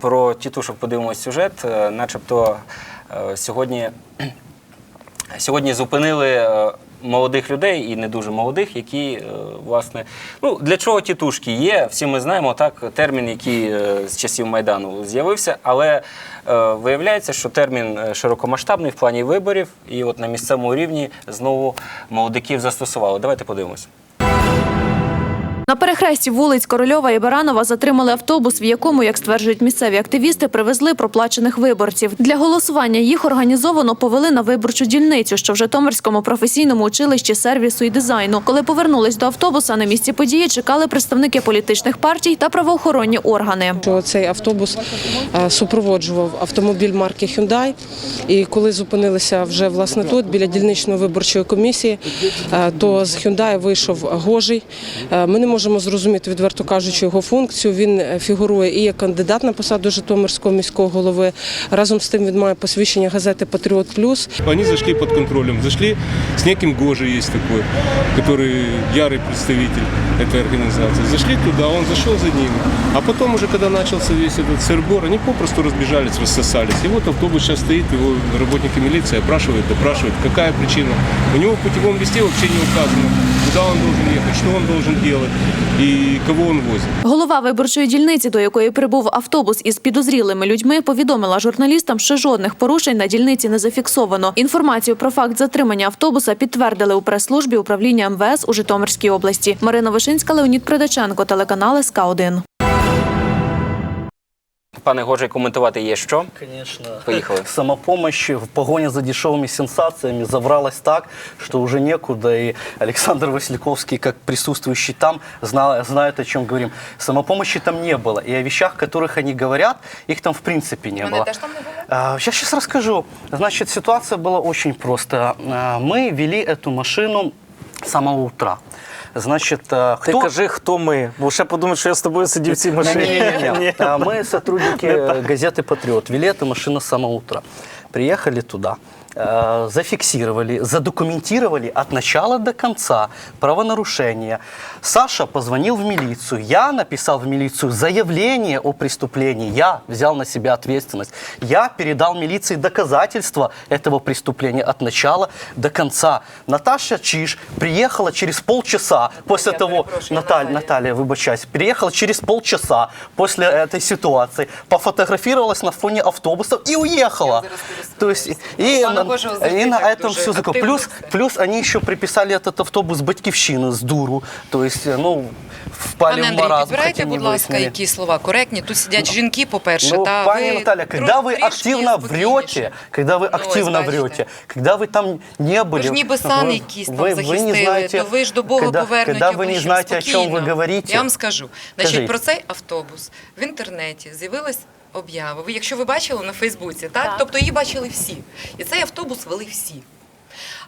Про тітушок подивимось сюжет. Е, Начебто е, сьогодні, сьогодні зупинили е, молодих людей і не дуже молодих, які власне ну для чого тітушки є. Всі ми знаємо так термін, який з часів майдану з'явився, але виявляється, що термін широкомасштабний в плані виборів, і от на місцевому рівні знову молодиків застосували. Давайте подивимось. На перехресті вулиць Корольова і Баранова затримали автобус, в якому, як стверджують місцеві активісти, привезли проплачених виборців. Для голосування їх організовано повели на виборчу дільницю, що в Житомирському професійному училищі сервісу і дизайну. Коли повернулись до автобуса, на місці події чекали представники політичних партій та правоохоронні органи. цей автобус супроводжував автомобіль марки Hyundai. І коли зупинилися вже власне тут, біля дільничної виборчої комісії, то з Hyundai вийшов Гожий. Ми не можемо зрозуміти, відверто кажучи, його функцію. Він е, фігурує і як кандидат на посаду Житомирського міського голови. Разом з тим він має посвідчення газети Патріот Плюс. Они зашли под контролем. Зашли с неким Гожей есть такой, который ярый представитель этой организации. Зашли туда, он зашел за ними. А потом уже, когда начался весь этот сырбор, они попросту разбежались, рассосались. И вот автобус сейчас стоит, его работники милиции опрашивают, допрашивают, какая причина. У него в путевом листе вообще не указано, куда он должен ехать, что он должен делать и кого він возить. Голова виборчої дільниці, до якої прибув автобус із підозрілими людьми, повідомила журналістам, що жодних порушень на дільниці не зафіксовано. Інформацію про факт затримання автобуса підтвердили у прес-службі управління МВС у Житомирській області. Марина Вишинська, Леонід Придаченко, телеканал СК 1 Пане Гожий, коментувати є що? Конечно. Поехали. Самопомощь в погоне за дешевыми сенсациями забралась так, что уже некуда. И Александр Васильковский, как присутствующий там, зна- знает, о чем говорим. Самопомощи там не было. И о вещах, о которых они говорят, их там в принципе не было. А, Сейчас, сейчас расскажу. Значит, ситуация была очень простая. А, Мы вели эту машину с самого утра. Значит, а, Ти кто... кажи, хто ми, бо ще подумають, що я з тобою сидів в цій машині. Не-не-не. А Мы сотрудники э, газеты «Патриот». Вели эту машину с самого утра. Приехали туда, э, зафиксировали, задокументировали от начала до конца правонарушение. Саша позвонил в милицию. Я написал в милицию заявление о преступлении. Я взял на себя ответственность. Я передал милиции доказательства этого преступления от начала до конца. Наташа Чиш приехала через полчаса после того, Наталья, Наталья, выбачаюсь, приехала через полчаса после этой ситуации, пофотографировалась на фоне автобуса и уехала. То есть и, Пану на, Божеву и завжди на так этом дуже все закон. активно Плюс, все. плюс они еще приписали этот автобус Батьківщины с дуру. То есть, ну, впали Пане в Андрій, маразм, підбирайте, хотя не будь ласка, выяснили. які слова коректні. Тут сидять жінки, по-перше, Ну, та пани ви Наталья, когда вы трішки активно спокійніше. врете, когда вы Ну, ось активно бачите. врете, когда вы там не были, Ви ж ніби сан вы- якийсь там вы- вы не захистили, знаете, то ви ж до Бога когда, повернуті. когда вы або не що, знаете, о чем вы спокійно. говорите. Я вам скажу. Значить, Скажіть. про цей автобус в інтернеті з'явилась об'ява. Ви, якщо ви бачили на Фейсбуці, так? Тобто її бачили всі. І цей автобус вели всі.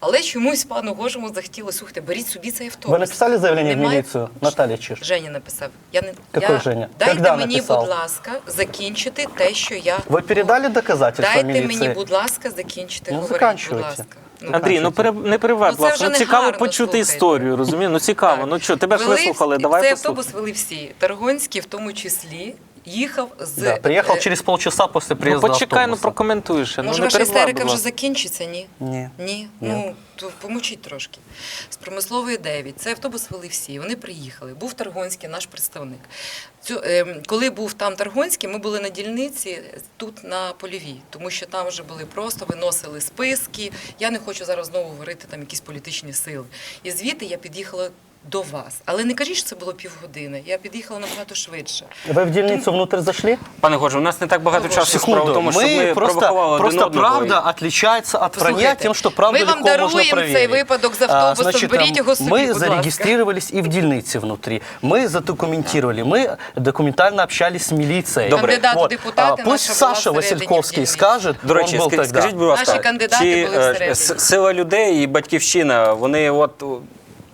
Але чомусь пану Гожому захотілося, слухайте, беріть собі цей автобус. Вы написали заявление в Немає- милицию, Наталья Чиш? Женя написав. Я не Какой я... Женя? Дайте Когда мені, написав? будь ласка, закінчити те, що я Вы передали доказательства дайте милиции? мені, будь ласка, закінчити. Ну, говорити, будь заканчуйте. ласка. Ну, Андрій, ну пере- не перебивай, Ну, Ну цікаво гарно, почути слухайте. історію, розумієш? Ну цікаво. Так. Ну що, тебе ж вислухали, давай Цей автобус вели всі. Таргонські, в тому числі їхав з... Да, приехал е, через полчаса после Ну приезда почекай, ну автобуса. прокоментуєш. ще. Ну Може, не ваша перебивай, істерика будь вже ласка. закінчиться, ні? Ні. Ні? Ну, то помовчіть трошки. З промислової 9. Цей автобус вели всі. Вони приїхали. Був Таргонський, наш представник. Цю, ем, коли був там Таргонський, ми були на дільниці тут на польовій, тому що там вже були просто виносили списки. Я не хочу зараз знову говорити там якісь політичні сили. І звідти я під'їхала до вас. Але не кажіть, що це було півгодини. Я під'їхала набагато швидше. Вы в дельницу внутрь зашли? Пане Гоже, у нас не так багато часу справа в Секунду, тому, що мы ми просто, провокували один просто одного. правда отличается от вранья Послухайте, тем, что правду ми вам легко можно даруємо проверить. цей випадок з автобусом, А, значит, беріть його собі, Мы будь ласка. зарегистрировались и в дельнице внутри. Мы задокументировали, мы документально общались с милицией. Добре. Кандидат у Вот. депутати А, Пусть наша була Саша всередині в Васильковский дільниці. скажет, До речі, он был ска- тогда. скажіть, будь ласка, Наші кандидати чи були е, всередині. с- сила людей і батьківщина, вони от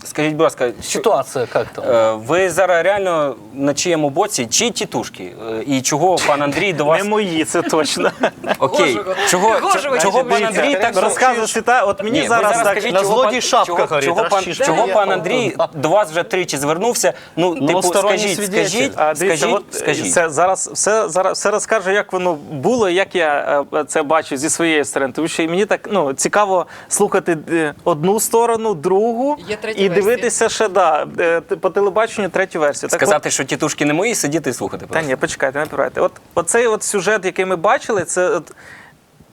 Скажіть, будь ласка, що, Ситуация как там? е, ви зараз реально на чиєму боці, чи тітушки? Е, І чого пан Андрій до вас Не мої, це точно. окей? Чого, Гожого чого пан дивіться, Андрій так розказує ситуацію. От мені Ні, ви зараз так. скажіть, на чого злодій пан- шапка чого, горить, чого, пан, розчищає. чого пан Я- Андрій до вас вже тричі звернувся? Ну, Ну, типу, скажіть, свідетель. скажіть, А, дивіться, скажіть, от, е, скажіть. Це, зараз, все, зараз все розкажу, як воно було, як я е, це бачу зі своєї сторони. Тому що мені так ну, цікаво слухати е, одну сторону, другу Є третя і версія. Дивитися ще да, е, по телебаченню третю версію. Так от- Сказати, що тітушки не мої, сидіти і слухати. Та ні, почекайте, не перебивайте. От оцей от сюжет, який ми бачили, це от,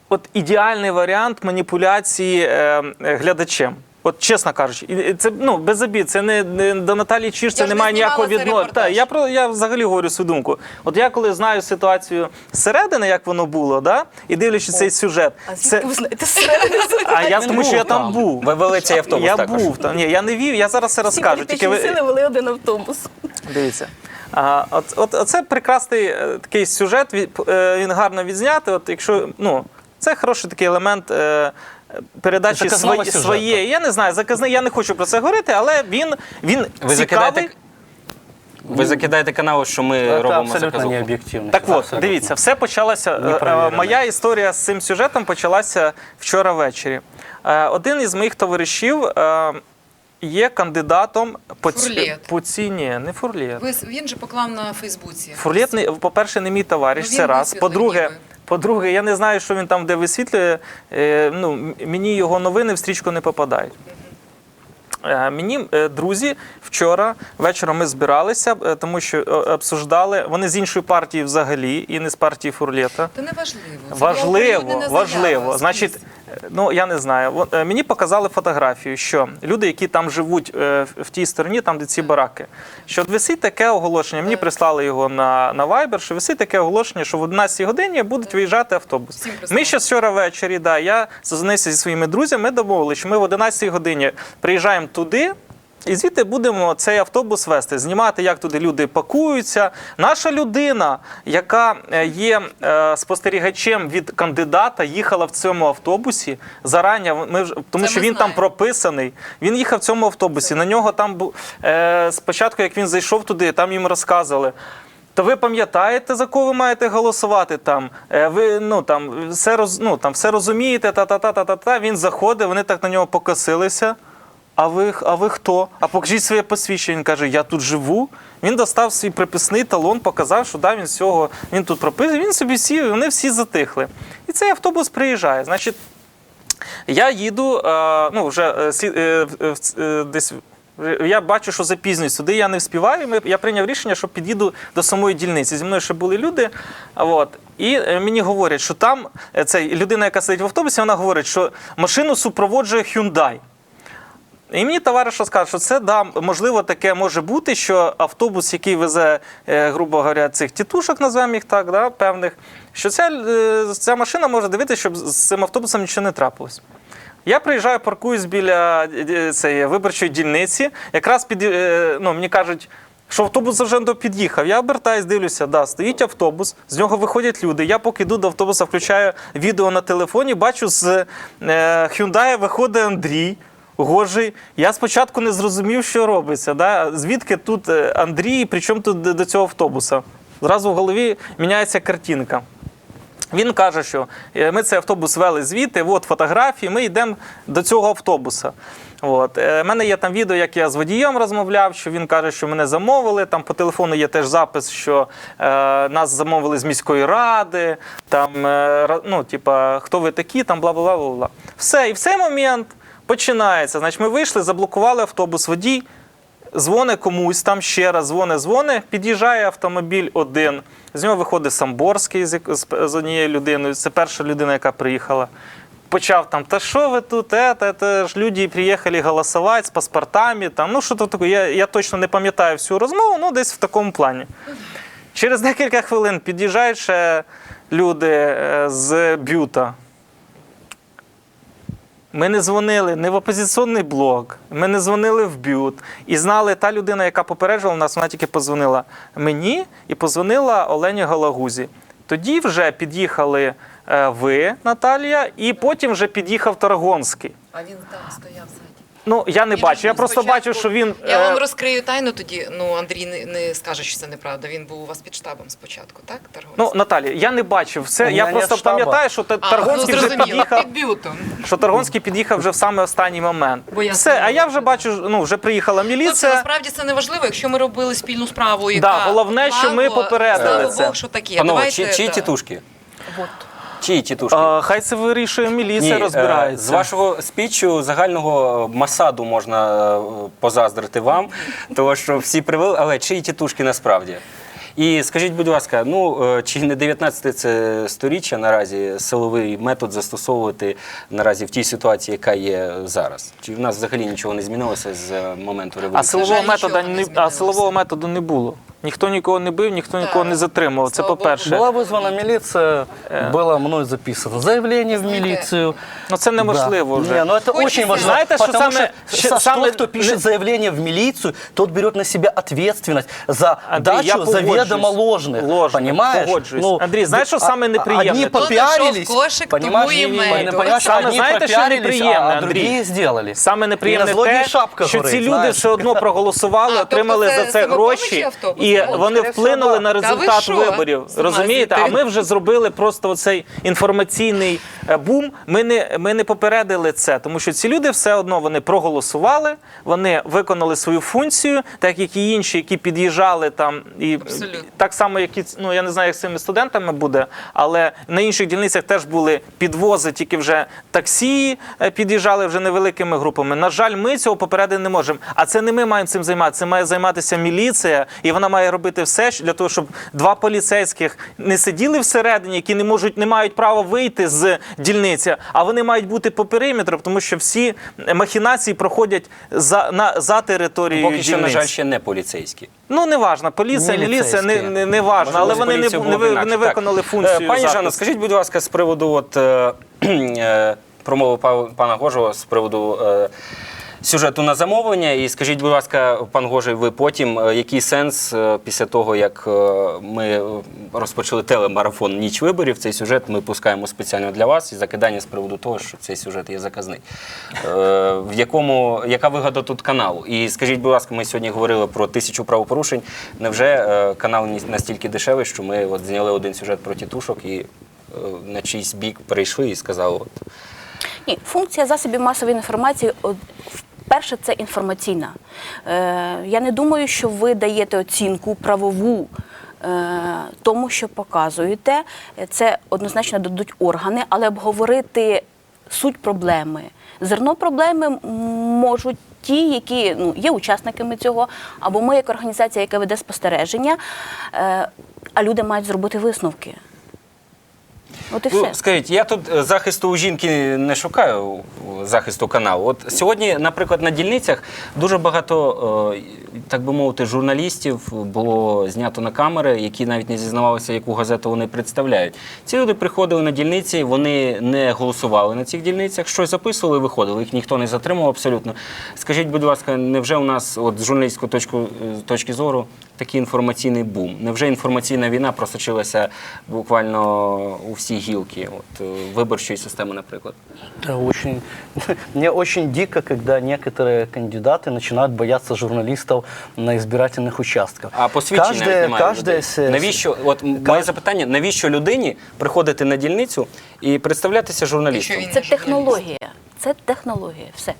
от ідеальний варіант маніпуляції е, глядачем. От чесно кажучи, і- це ну без обід. Це не, не до Наталії Чіш, це Я ж не немає ніякого відношення. Я про я взагалі говорю свою думку. От я коли знаю ситуацію зсередини, як воно було, да, і дивлячись цей сюжет, А це ви знаєте а я тому, що я там був. Ви вели цей автобус Я також. був там. Ні, я не вів. Я зараз все розкажу. Тільки ви сили вели один автобус. Дивіться. А, от, от, оце прекрасний е, такий сюжет, від- е, він гарно відзнятий. От, якщо, ну, це хороший такий елемент е, передачі свої, своєї. Я не знаю, заказний, я не хочу про це говорити, але він, він Ви цікавий. закидаєте, ви закидаєте канал, що ми Это робимо абсолютно не объективно. Так от, дивіться, все почалося. е, е, Моя історія з цим сюжетом почалася вчора ввечері. Е, Один із моїх товаришів е, є кандидатом по, ці- по ці, ні, не фурлєт. Ви, він же поклав на Фейсбуці. Фурлєт, по-перше, не мій товариш, Ну, це раз. По-друге. По-друге, я не знаю, що він там де висвітлює. Е, ну, мені його новини в стрічку не попадають. Е, Мені е, друзі вчора вечором ми збиралися, тому що обсуждали. Вони з іншої партії взагалі, і не з партії Фурлєта. Та не важливо. Це Важливо, важливо. Значить, ну я не знаю. Е, Мені показали фотографію, що люди, які там живуть е, в- тій стороні, там де ці бараки, що висить таке оголошення. Мені прислали його на, на Viber, що висить таке оголошення, що в 11 годині будуть виїжджати автобус. Ми ще вчора ввечері, да, я зазвонився зі своїми друзями, ми домовилися, що ми в 11 годині приїжджаємо туди. І звідти будемо цей автобус вести, знімати, як туди люди пакуються. Наша людина, яка е, є е, спостерігачем від кандидата, їхала в цьому автобусі зарані. Ми вже тому, Це що ми він там прописаний. Він їхав в цьому автобусі. На нього там е, спочатку, як він зайшов туди, там їм розказували. То ви пам'ятаєте, за кого ви маєте голосувати там? Е, Ви ну там все роз, ну, там все розумієте, та та та та та та. Він заходить, вони так на нього покосилися. А ви, а ви хто? А покажіть своє посвідчення. Він каже, я тут живу. Він достав свій приписний талон, показав, що да, він цього він тут прописує. Він собі сів, і вони всі затихли. І цей автобус приїжджає. Значить, я їду, е, ну вже е, е, десь. Я бачу, що запізнююсь. Туди я не вспіваю. Я прийняв рішення, що під'їду до самої дільниці. Зі мною ще були люди. От. І мені говорять, що там цей людина, яка сидить в автобусі, вона говорить, що машину супроводжує Hyundai. І мені товариш розказав, що це да, можливо таке може бути, що автобус, який везе, е, грубо говоря, цих тітушок, назвемо їх так, да, певних, що ця, е, ця машина може дивитися, щоб з цим автобусом нічого не трапилось. Я приїжджаю, паркуюсь біля е, цієї виборчої дільниці. Якраз під, ну, мені кажуть, що автобус вже до під'їхав. Я обертаюсь, дивлюся, да, стоїть автобус, з нього виходять люди. Я поки йду до автобуса, включаю відео на телефоні, бачу, з е, Hyundai виходить Андрій. Гожий. Я спочатку не зрозумів, що робиться. Да? Звідки тут е, Андрій, при чому тут до цього автобуса? Зразу в голові міняється картинка. Він каже, що е, ми цей автобус вели звідти, от фотографії, ми йдемо до цього автобуса. От. У мене є там відео, як я з водієм розмовляв, що він каже, що мене замовили. Там по телефону є теж запис, що е, нас замовили з міської ради, там, е, ну, типа, хто ви такі, там бла бла бла бла. Все, і в цей момент починається. Значить, ми вийшли, заблокували автобус, водій дзвони комусь, там ще раз дзвони, дзвони, під'їжджає автомобіль один. З нього виходить Самборський з, однією людиною. Це перша людина, яка приїхала. Почав там, та що ви тут, это, это ж люди приїхали голосувати з паспортами. Там, ну що то таке, я, я точно не пам'ятаю всю розмову, ну десь в такому плані. Через декілька хвилин під'їжджають ще люди е, з б'юта. Ми не дзвонили не в опозиційний блок, ми не дзвонили в бют. І знали та людина, яка попереджувала нас, вона тільки позвонила мені і позвонила Олені Галагузі. Тоді вже під'їхали е, ви, Наталія, і потім вже під'їхав Таргонський. А він там стояв. Ну я не Він бачу. Я просто спочатку- бачу, що він Я е, вам розкрию тайну тоді. Ну, Андрій не, не скаже, що це неправда. Він був у вас під штабом спочатку, так? Торговець? Ну, Наталі, я не бачив У все. мене Я просто штаба. пам'ятаю, що Та- а, Таргонський ну, вже зрозуміло, під'їхав. під бютом. Що Таргонський під'їхав вже в саме останній момент. Бо я Все, знаю, а я вже бачу, ну вже приїхала Ну, це міліція. насправді це не важливо, якщо ми робили спільну справу, яка Да, головне, що ми попередили слава це. Бог, що таке. Панове, Давайте, чи, чиї да. тітушки? Вот. Чиї тітушки? А, хай це вирішує міліція, Ні, е, розбирається. З вашого спічу загального масаду можна е, позаздрити вам, тому що всі привели, але чиї тітушки насправді? І скажіть, будь ласка, ну е, чи не 19 це сторіччя наразі силовий метод застосовувати наразі в тій ситуації, яка є зараз? Чи в нас взагалі нічого не змінилося з моменту А революції? силового жаль, методу не не а силового методу не було. Ніхто нікого не бив, ніхто нікого не затримував. Це слава Богу. по-перше. Была вызвана милиция, было мной записано заявление в Знаете, милицию. Ну це неможливо Да. вже. Не, ну это Хочется- очень важно. Знаете, что потому самое- что, щ- со- самое- тот, кто пишет заявление в милицию, тот берет на себя ответственность за Андрій, я дачу погоджуюсь. заведомо ложных. Ложных, Понимаешь? Ну, погоджуюсь. Андрей, знаешь, что а- самое а- неприятное? Одни Кто попиарились, нашел кошек, понимаешь, тому и не- меду. понимаешь, Саме одни знаєте, що попиарились, неприємне, а Андрій? другие сделали. Саме И неприємне на злодії те, шапка що горить, ці люди знаєш. все одно проголосували, А, отримали тобто за це це самопомочі гроші, автобус? і вони вплинули на ви результат що? виборів. Розумієте? А ми вже зробили просто оцей інформаційний е, бум. Ми не, ми не попередили це, тому що ці люди все одно вони проголосували, вони виконали свою функцію, так як і інші, які під'їжджали там і Абсолютно. так само, як і ну я не знаю, як з цими студентами буде, але на інших дільницях теж були підвози, тільки вже таксі е, під'їжджали вже невеликими групами. На жаль, ми цього попередити не можемо. А це не ми маємо цим займатися. Це має займатися міліція, і вона має робити все для того, щоб два поліцейських не сиділи всередині, які не можуть, не мають права вийти з дільниці, а вони мають бути по периметру, тому що всі махінації проходять за на за територією Поки що, на жаль, ще не поліцейські. Ну, не важно, поліція, міліція, не, не, не важно, але вони не, не, не виконали Е, функцію. Пані захисту. скажіть, будь ласка, з приводу от, е, е, промови пана Гожого, з приводу е, сюжету на замовлення. І скажіть, будь ласка, пан Гожий, ви потім, е, який сенс е, після того, як е, ми розпочали телемарафон Ніч виборів, цей сюжет ми пускаємо спеціально для вас і закидання з приводу того, що цей сюжет є заказний. В якому, яка вигода тут каналу? І скажіть, будь ласка, ми сьогодні говорили про тисячу правопорушень. Невже канал настільки дешевий, що ми от зняли один сюжет про тітушок і на чийсь бік перейшли і сказали, от Ні, функція засобів масової інформації перше це інформаційна. Е, я не думаю, що ви даєте оцінку правову. е, Тому, що показуєте, це однозначно дадуть органи, але обговорити суть проблеми. Зерно проблеми можуть ті, які ну, є учасниками цього, або ми, як організація, яка веде спостереження, е, а люди мають зробити висновки. От і все. Ну, скажіть, я тут е, захисту у жінки не шукаю е, захисту каналу. От сьогодні, наприклад, на дільницях дуже багато, е, так би мовити, журналістів було знято на камери, які навіть не зізнавалися, яку газету вони представляють. Ці люди приходили на дільниці, вони не голосували на цих дільницях, щось записували, виходили. Їх ніхто не затримав абсолютно. Скажіть, будь ласка, невже у нас, от з журналістської точки, точки зору, такий інформаційний бум? Невже інформаційна війна просочилася буквально у всі гілки от, е, виборчої системи, наприклад? Это очень... Мне очень дико, когда некоторые кандидаты начинают бояться журналистов на избирательных участках. А посвідчень навіть немає. у каждая людей. се- Навіщо, от м- моє запитання, навіщо людині приходити на дільницю і представлятися журналістом? Якщо він Це не журналіст. технологія. Це технологія. Все.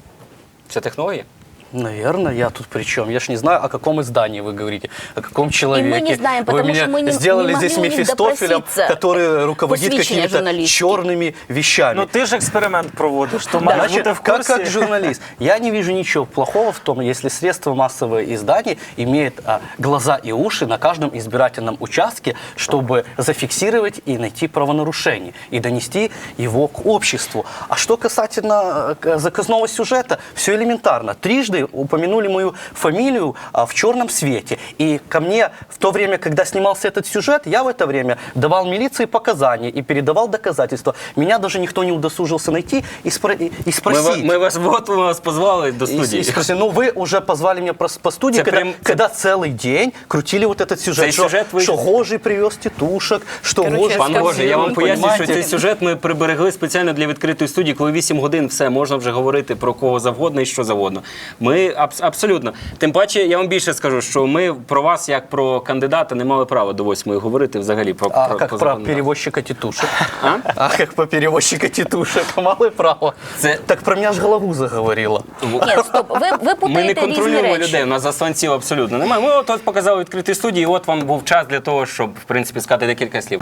Це технологія? Наверное, я тут при чем? Я ж не знаю, о каком издании вы говорите, о каком человеке. не знаем, вы потому меня что мы не- сделали не здесь Мефистофелем, который руководит какими-то черными вещами. Ну ти ж експеримент проводиш, то маєш Значит, в как, курсі. как журналист, я не вижу ничего плохого в том, если средство массового издания имеет а, глаза и уши на каждом избирательном участке, чтобы зафиксировать и найти правонарушение, и донести его к обществу. А что касательно э, заказного сюжета, все элементарно. Трижды упомянули, упомянули мою фамилию а, в черном свете. И ко мне в то время, когда снимался этот сюжет, я в это время давал милиции показания и передавал доказательства. Меня даже никто не удосужился найти и, спро- и- и Ми, спросить. ва- ми вас от ми вас позвали до И- студії. и спросили, ну вы уже позвали меня прос- по студии, Это когда, прям- когда целый день крутили вот этот сюжет, Цей что, сюжет вы- что Гожий привез тетушек, что Короче, Гожий... Пане Боже, я вам Ну, поясню, що понимаете? цей сюжет ми приберегли спеціально для відкритої студії, коли 8 годин все можна вже говорити про кого завгодно і що завгодно. Ми абс- абсолютно. Тим паче, я вам більше скажу, що ми про вас, як про кандидата, не мали права до 8 говорити взагалі про, А про, как по про перевозчика тетушек? А? А как по перевозчика тетушек? Мало право. Це- Так про меня ж голову заговорила. Ні, стоп, ви, ви Ми не контролюємо речі. людей, у нас засланців абсолютно немає. Ми от, от показали відкритій студії, і от вам був час для того, щоб в принципі сказати декілька слів.